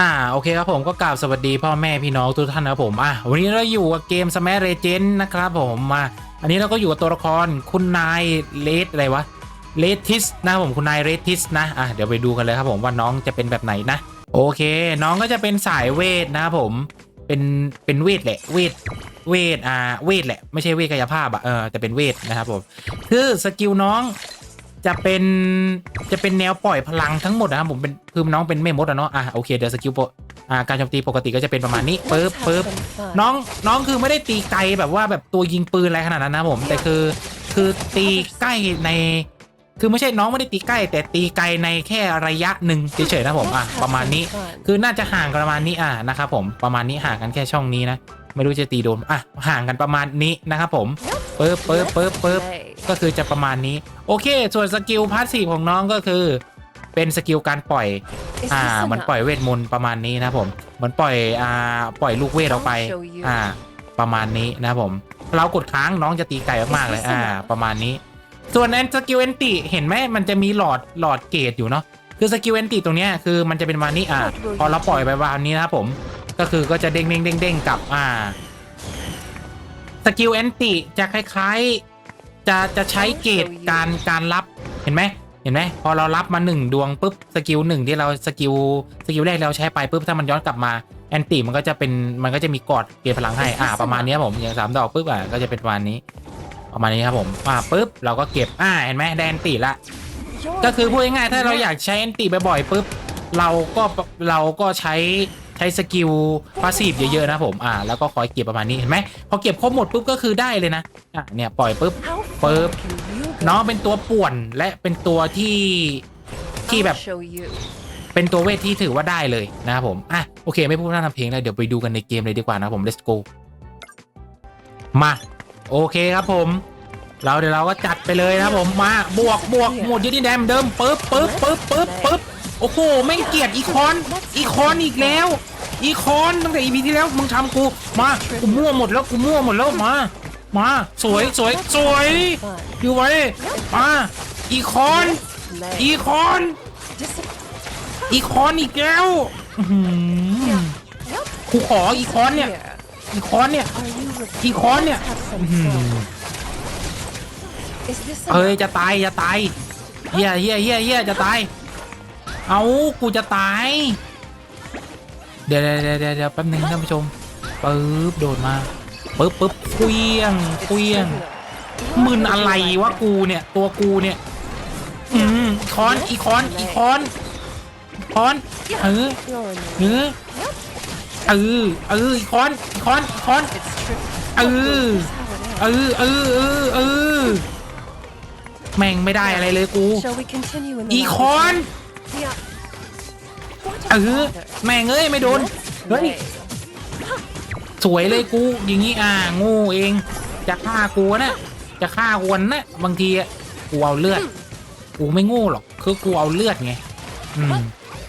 อ่าโอเคครับผมก็กล่าวสวัสดีพ่อแม่พี่น้องทุกท่านนะผมอะวันนี้เราอยู่กับเกม Smash Legend นะครับผมมาอันนี้เราก็อยู่กับตัวละครคุณนายเลดอะไรวะเลดทิสนะผมคุณนายเลดทิสนะอะเดี๋ยวไปดูกันเลยครับผมว่าน้องจะเป็นแบบไหนนะ โอเค น้องก็จะเป็นสายเวทนะผมเป็นเป็นเวทแหละเวทเวทอ่าเวทแหละไม่ใช่เวทกายภาพอะเออแต่เป็นเวทนะครับผมคือสกิลน้อง จะเป็นจะเป็นแนวปล่อยพลังทั้งหมดนะครับผมเป็นคือน้องเป็นไม่มดอะเนาะอะโอเคเดี๋ยวสกิลโปอ่าการโจมตีปกติก็จะเป็นประมาณนี้ปึ๊บปึ๊บน้องน้องคือไม่ได้ตีไกลแบบว่าแบบตัวยิงปืนอะไรขนาดนั้นนะผม แต่คือคือตีใกล้ในคือไม่ใช่น้องไม่ได้ตีใกล้ แต่ตีไกลในแค่ระยะหนึ่งเฉยๆนะผมอะประมาณนี้ คือน่าจะห่างกันประมาณนี้อะนะครับผมประมาณนี้ห่างกันแค่ช่องนี้นะไม่รู้จะตีโดนอะห่างกันประมาณนี้นะครับผม ปึ๊บปึ๊บปึ๊บปึ๊บก็คือจะประมาณนี้ โอเค ส่วนสกิลพาสซีฟของน้องก็คือ เป็นสกิลการปล่อย อ่าเหมือนปล่อยเวทมนต์ประมาณนี้นะครับผมเหมือนปล่อยอ่าปล่อยลูกเวทออกไป อ่า ประมาณนี้นะครับผม เรากดค้างน้องจะตีไกลมากๆเลย อ่า ประมาณนี้ ส่วนแอนสกิลแอนติเห็นไหมมันจะมีหลอดหลอดเกตอยู่เนาะคือสกิลแอนติตรงเนี้ยคือมันจะเป็นประมาณนี้อ่าพอเราปล่อยไปประมาณนี้นะครับผม ก็คือก็จะเด้งเด้งเด้งเด้งกลับอ่า สกิลแอนติจะคล้ายๆ จะจะใช้เกตการการรับเห็นไหมเห็นไหมพอเรารับมาหนึ่งดวงปุ๊บสกิลหนึ่งที่เราสกิลสกิลแรกเราใช้ไปปุ๊บถ้ามันย้อนกลับมาแอนติมันก็จะเป็นมันก็จะมีกอดเปลี่ยนพลังให้อ่าประมาณนี้ผมอย่างสามดอกปุ๊บอะก็จะเป็นประมาณนี้ ประมาณนี้ครับผมอ่าปุ๊บเราก็เก็บอ่าเห็นไหมแดนติละก็คือพูดง่ายๆถ้าเราอยากใช้แอนติบ่อยๆปุ๊บเราก็เราก็ใช้ ใช้สกิลพาสซีฟเยอะๆนะผมอ่าแล้วก็คอยเก็บประมาณนี้เห็นไหมพอเก็บครบหมดปุ๊บก็คือได้เลยนะอะเนี่ยปล่อยปุ๊บปึ๊บน้องเป็นตัวป่วนและเป็นตัวที่ที่แบบเป็นตัวเวทที่ถือว่าได้เลยนะครับผมอะโอเคไม่พูดพร่ำทำเพลงเลยเดี๋ยวไปดูกันในเกมเลยดีกว่านะครับผม let's go มาโอเคครับผม เราเดี๋ยวเราก็จัดไปเลยนะครับผมมาบวกบวกหมดยืดดินแดมเดิมปึ๊บปึ๊บปึ๊บปึ๊บปึ๊บ โอ้โหแม่งเกลียดอีคอน อีคอนอีกแล้ว อีคอนตั้งแต่อีพีที่แล้วมึงทำกูมากูมั่วหมดแล้วกูมั่วหมดแล้วมา มาสวยสวยสวยอยู่ไว้มาอีคอน อีคอน อีคอนอีกแล้วกูขออีคอนเนี่ย อีคอนเนี่ย อีคอนเนี่ยเอ้ยจะตายจะตายเฮียเฮียเฮียเฮียจะตาย เอากูจะตายเดี๋ยวเดี๋ยวเดี๋ยวเดี๋ยวแป๊บนึงท่านผู้ชมปึ๊บโดดมาปึ๊บปึ๊บเคลี้ยงเคลี้ยงมึนอะไรวะกูเนี่ยตัวกูเนี่ย อืมคอนอีคอนอีคอนคอนเออเออเออเอออีคอนอีคอนอีคอนเออเออเออเออเออแม่งไม่ได้อะไรเลยกูอีคอน เออแม่งเอ้ยไม่โดน เฮ้ย สวยเลยกูอย่างงี้อ่าโงูเอง จะฆ่ากูนะจะฆ่ากูนะบางทีอะกูเอาเลือดกูไม่โง่หรอกคือกูเอาเลือดไงอืม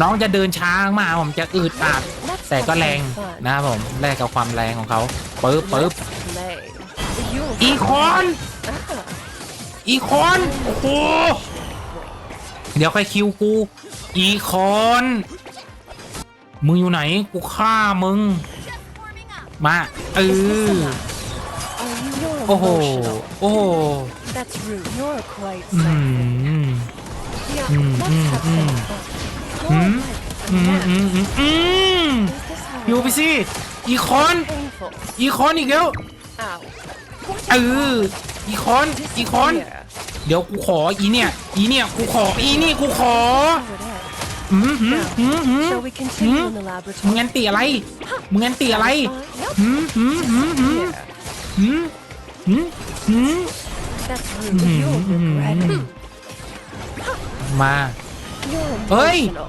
น้องจะเดินช้ามากผมจะอืดอาดแต่ก็แรงนะครับผมแลกกับความแรงของเขาปึ๊บปึ๊บอีคอน อีคอน โอ้โห เดี๋ยวใครคิวกู อีคอน มึงอยู่ไหน กูฆ่ามึง มาเออโอ้โห โอ้โห That's rude. You're quite อื something. ม Yeah, Mm, let's mm, have mm. some fun. Go Hmm? ahead. อืมอืมอืมอืม Is this how อยู่ it ไป works? สิอีคอน Painful. อีคอนอีกแล้ว Ow. เอออีคอน อีคอน Disappear. เดี๋ยวกูขออีเนี่ย อีเนี่ยกูขออีนี่กูขอ Over there. อืมหืมหืมหืม Shall we continue in the มึง laboratory? แอนตีอะไร มึงแอนตีอะไร Nope. หืมหืมหืมหืม Here. หืมหืมหืม That's rude. You'll regret it. มา You're Hey! emotional.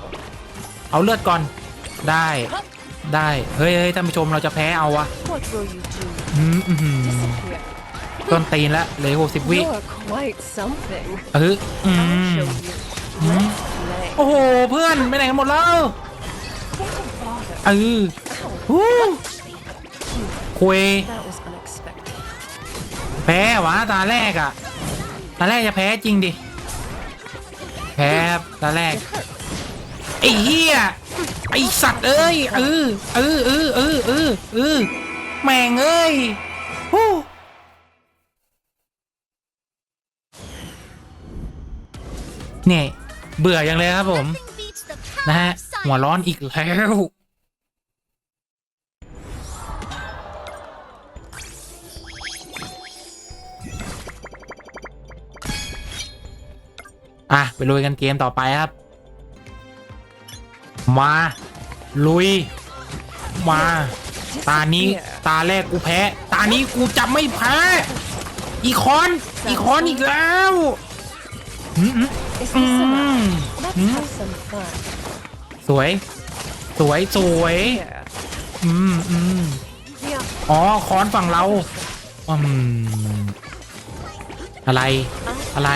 เอาเลือดก่อน ได้ ได้ เฮ้ยเฮ้ยท่านผู้ชมเราจะแพ้เอาวะ What will you do? อืมอืม Disappear. ต้นตีนแล้วเหลยหกสิบวิ You're quite something. เอออื I'll ม show you. Hmm? Let's play. โอ้โห เพื่อนไปไหนกันหมดแล้ว What a bother. เออ Ow. ฮู้คุย That was unexpected. แพ้วะตาแรกอะตาแรกจะแพ้จริงดิ แพ้ครับตาแรก It hurt. ไอ้เหี้ยไอสัตว์เอ้ยเออเออเออเออเออเออแม่งเอ้ยฮู้ เนี่ย เบื่ออยังเลยครับผม นะฮะ หัวร้อนอีกแล้วอะ ไปลุยกันเกมต่อไปครับ มา ลุย มา ตานี้ตาแรกกูแพ้ ตานี้กูจะไม่แพ้ อีคอน อีคอนอีกแล้วอืม อืม Let's have some fun. สวย สวยสวย อืมอืม Yeah. อ๋อค้อนฝั่งเราอืมอะไร อะไร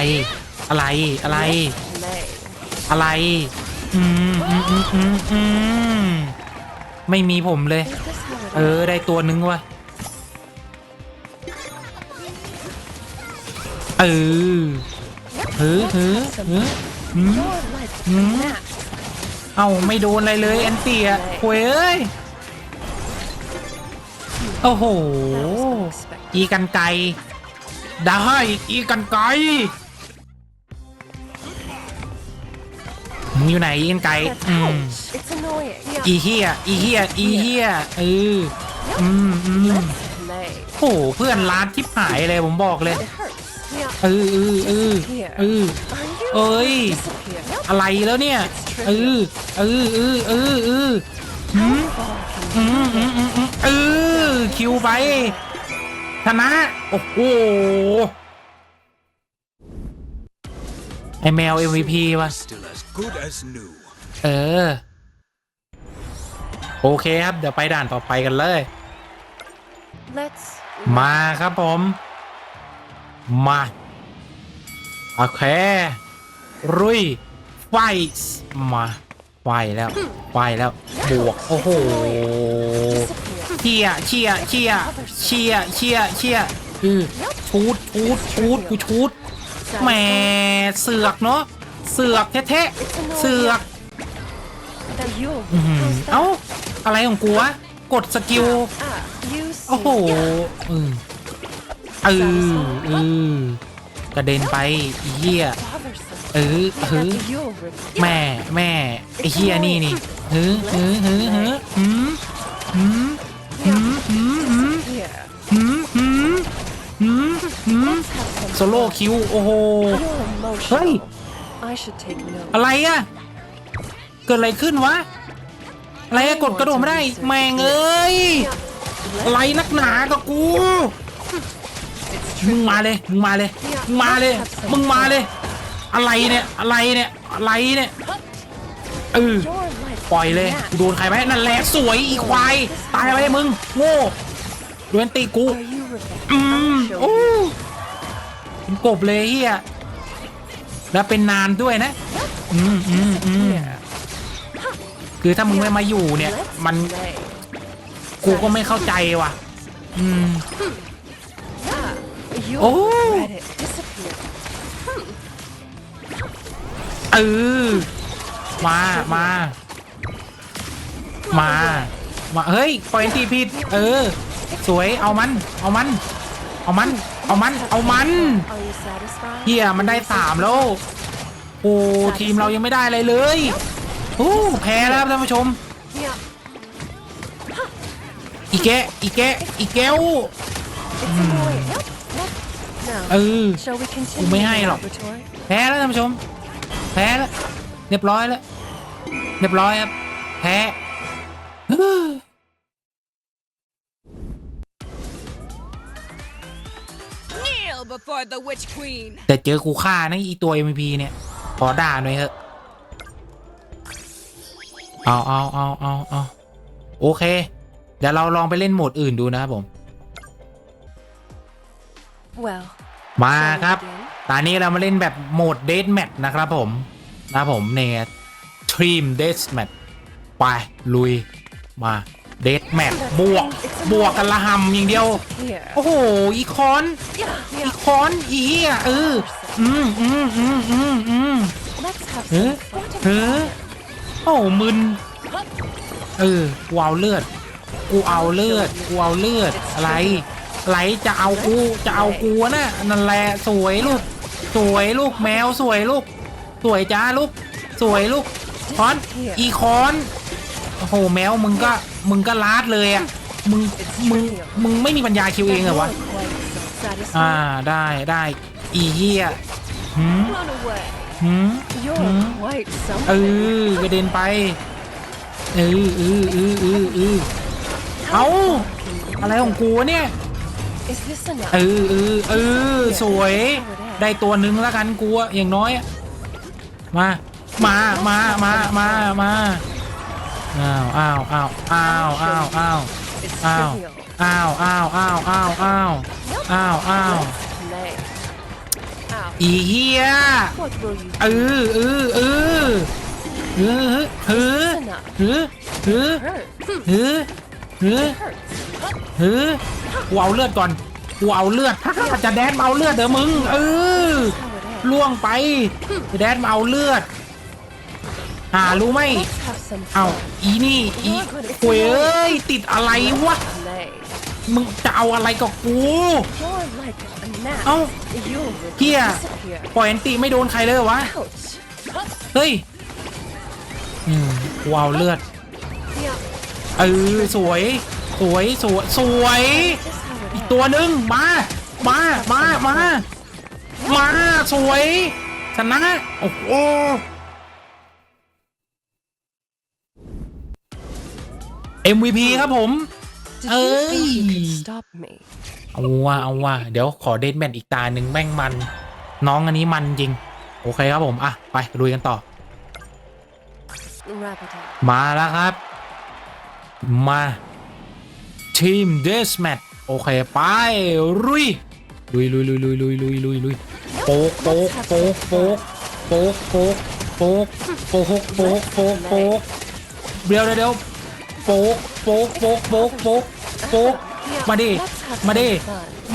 อะไร อะไร Play. อะไร อืมอืมอืมอืมอืมไม่มีผมเลยเออได้ตัวนึงวะเออ เฮ้อเฮ้อเฮ้ออืม Your life Hmm? snap. เอ้าไม่โดนอะไรเลยแอนตียโวยเอ้ย โอ้โห อีกันไกรได้อีกันไกรมึงอยู่ไหนอีกันไกร That's อืมอีเฮียอีเฮียอีเฮียเอออืมอืมโอ้เพื่อนร้านทิพหายเลยผมบอกเลย เออเออเออเออ Are you? Ơi. Disappear. Yep. อะไรแล้วเนี่ยเออเออเออเออเอออืม Oh, อืมอืมอืมอืมเออคิวไปชนะโอ้โหไอแมว MVP วะ Still as good as new. เออ โอเคครับ เดี๋ยวไปด่านต่อไปกันเลย Let's. มาครับผม มาโอเครุยไฟมาไฟแล้วไฟแล้วบวกโอ้โหเชียเชียเชียเชียเชียเชียอือชูดชูดชูดกูชูดแหมเสือกเนาะเสือกแท้ๆเสือกเอ้าอะไรของกูวะกดสกิลโอ้โหอือ เออเออกระเด็นไปอีเหี้ยเออเออแม่แม่ไอ้เหี้ยนี่นี่เฮ้อเฮ้อเฮ้อเฮ้อหืมหืมหืมหืมหืมหืมหืมหืมหืมโซโล่คิวโอ้โห You're emotional. Hey. I should take note. อะไรอะเกิดอะไรขึ้นวะอะไรอะกดกระโดดไม่ได้แม่งเอ้ยอะไรนักหนากับกู มึงมาเลย มึงมาเลย มึงมาเลย มึงมาเลย อะไรเนี่ย อะไรเนี่ย อะไรเนี่ย เออ ปล่อยเลยกูโดนใครไหมนั่นแหละสวยอีควาย ตายไปมึง โง่โดนตีกู อืมโอ้เป็นกบเลยเฮียแล้วเป็นนานด้วยนะ อืมอืมอืมคือถ้ามึงไม่มาอยู่เนี่ย มัน กูก็ไม่เข้าใจว่ะ อืม you'll Oh. regret it. Disappear. เออมามามามาเฮ้ยปล่อยตีผิด เออ สวยเอามัน เอามัน เอามัน เอามัน เอามัน Are you satisfied? เฮียมันได้สามแล้วโอ้ทีมเรายังไม่ได้อะไรเลยโอ้แพ้แล้วครับท่านผู้ชม Yeah. อีแกะอีแกะอีแก้ว เออ shall we continue กูไม่ให้ the หรอก laboratory? แพ้แล้วท่านผู้ชม แพ้แล้ว เรียบร้อยแล้ว เรียบร้อยครับ แพ้เฮ้อ Kneel before the Witch Queen. แต่เจอกูฆ่านะอีตัว MVP เนี่ย ขอด่าหน่อยเถอะ เอาเอาเอาเอาเอาโอเค เดี๋ยวเราลองไปเล่นโหมดอื่นดูนะครับผม Well, มาครับ ตอนนี้เรามาเล่นแบบโหมดเดทแมทนะครับผมนะผมเนี่ยทีมเดทแมทไปลุยมาเดทแมทบวกบวกกันละหำอย่างเดียว โอ้โห อีคอน อีคอนอีเหี้ยเอออืมอืมอืมอืมอืม Let's have Huh? some fun. Huh? โอ้มึนเออกูเอาเลือด กูเอาเลือด กูเอาเลือดอะไร ไหลจะเอากูจะเอากูนะนั่นแหละสวยลูก สวยลูกแมวสวยลูก สวยจ้าลูก สวยลูกคอนอีคอนโอ้โหแมวมึงก็มึงก็ลาดเลยอะมึงมึงมึงไม่มีปัญญาคิวเองเหรอวะอ่าได้ได้อีเหี้ยหืมหืมเออกระเด็นไปเออเออเออเออเออเอาอะไรของกูเนี่ย เออเออเออสวย ได้ตัวหนึ่งแล้วกันกูอะอย่างน้อยอะมา มามามามามาอ้าวอ้าวอ้าวอ้าวอ้าวอ้าว It's อ้าว trivial. อ้าวอ้าวอ้าวอ้าวอ้าวอ้าวอ้าว Play. Ow. อีเฮีย What will you เอ do? อเออเออเออเออ Is this enough? เออเออ Hurt. เออเออกูเอาเลือดก่อนกูเอาเลือดถ้าจะแดนมาเอาเลือดเด้อมึงเออล่วงไปแดนมาเอาเลือดอ่ารู้ไหมเอาอีนี่อีโวยเอ้ยติดอะไรวะมึงจะเอาอะไรกับกู You're like a gnat. Oh. You'll Here. disappear. ปล่อยแอนติไม่โดนใครเลยวะ เฮ้ย อืมกูเอาเลือด เออสวย สวยสวยสวย อีกตัวหนึ่งมา มา มา มา มา สวยชนะโอ้โห MVP ครับผม Did you think you Ơi. could stop me? เอาว่าเอาว่าเดี๋ยวขอเดทแมทอีกตาหนึ่งแม่งมัน น้องอันนี้มันจริง โอเคครับผม อะ ไปลุยกันต่อ มาแล้วครับ มาทีมเดสแมทโอเค ไป ลุย ลุยลุยลุยลุยลุยลุยลุยลุยโป๊กโป๊กโป๊กโป๊กโป๊กโป๊กโป๊กโป๊กโป๊กโป๊กโป๊กเดี๋ยวเดี๋ยวโป๊กโป๊กโป๊กโป๊กโป๊กโป๊กมาดิมาดิ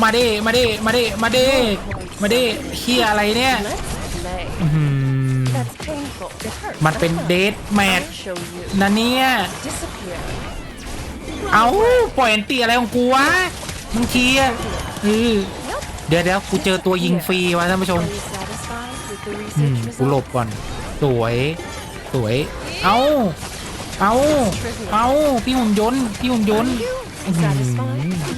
มาดิมาดิมาดิมาดิมาดิเฮียอะไรเนี่ยมันเป็นเดทแมทนะเนี่ย เอาปล่อยแอนตี้อะไรของกูวะมึงเทียเออเดี๋ยวเดี๋ยวกูเจอตัวยิงฟรีวะท่านผู้ชมอืมกูหลบก่อน สวย สวย เอาเอาเอาพี่หุ่นยนต์พี่หุ่นยนต์อื้อหื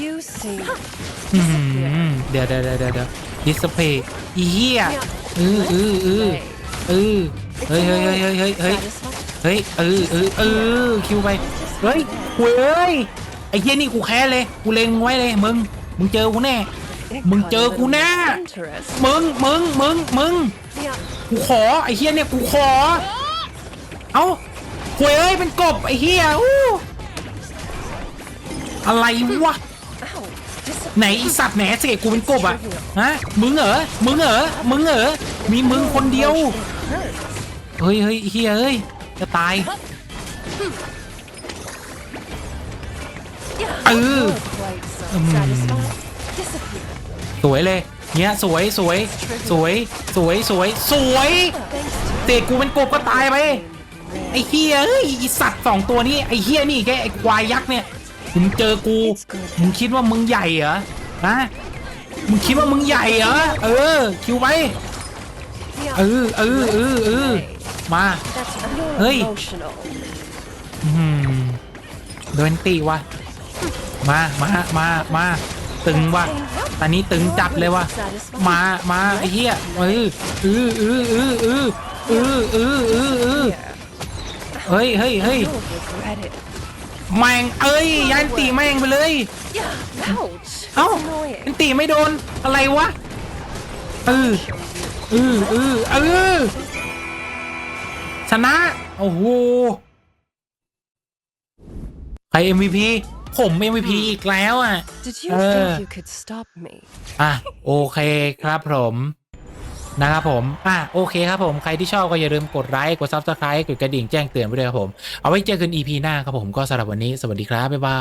disappear. อเดี๋ยวเดี๋ยวเดี๋ยวเดี๋ยวดิสเพย์อีเหี้ยเออเออเออเออเฮ้ยเฮ้ยเฮ้ยเฮ้ยเฮ้ยเฮ้ยเออเออเออคิวไป เฮ้ยเว้ยไอ้เหี้ยนี่กูแค้นเลยกูเล็งไว้เลยมึงมึงเจอกูแน่ มึงเจอกูแน่มึงมึงมึงมึงกูขอไอ้เฮียเนี่ยกูขอ เอ้าหวยเอ้ยเป็นกบไอ้เฮียอู้อะไรวะไหนสัตว์แหนเสกกูเป็นกบอะฮะมึงเหรอมึงเหรอมึงเหรอมีมึงคนเดียวเฮ้ยเฮ้ยเฮียเอ้ยจะตาย Yeah. Ừ. You're quite so Ừm. satisfied. Disappear. สวยเลย เนี้ยสวยสวย สวย สวยสวย สวยเสกกูเป็นกบก็ตายไปไอ้เฮียเอ้ยไอสัตว์สองตัวนี้ไอ้เฮียนี่แกไอ้ควายยักษ์เนี่ยมึงเจอกูมึงคิดว่ามึงใหญ่เหรอฮะมึงคิดว่ามึงใหญ่เหรอเออ คิวไปเออเออเออเออมา That's you're Hey. emotional. อื้อหือโดนตีวะ มา มา มา มา ตึงว่ะตอนนี้ตึงจัดเลยว่ะ มา มาไอ้เฮียเออเออเออเออเออเออเออเออเออเฮ้ยเฮ้ยเฮ้ยแม่งเอ้ยยันตีแม่งไปเลยเอ้า That's annoying. อันตีไม่โดนอะไรวะเออเออเออเออชนะ โอ้โห ใคร MVP ผม MVP อีกแล้วอะ Did you Uh. think you could stop me? อะโอเคครับผมนะครับผม อะโอเคครับผม ใครที่ชอบก็อย่าลืมกดไลค์ กด Subscribe กดกระดิ่งแจ้งเตือนไว้ด้วยครับผม เอาไว้เจอกัน EP หน้าครับผม ก็สำหรับวันนี้ สวัสดีครับ บ๊ายบา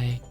ย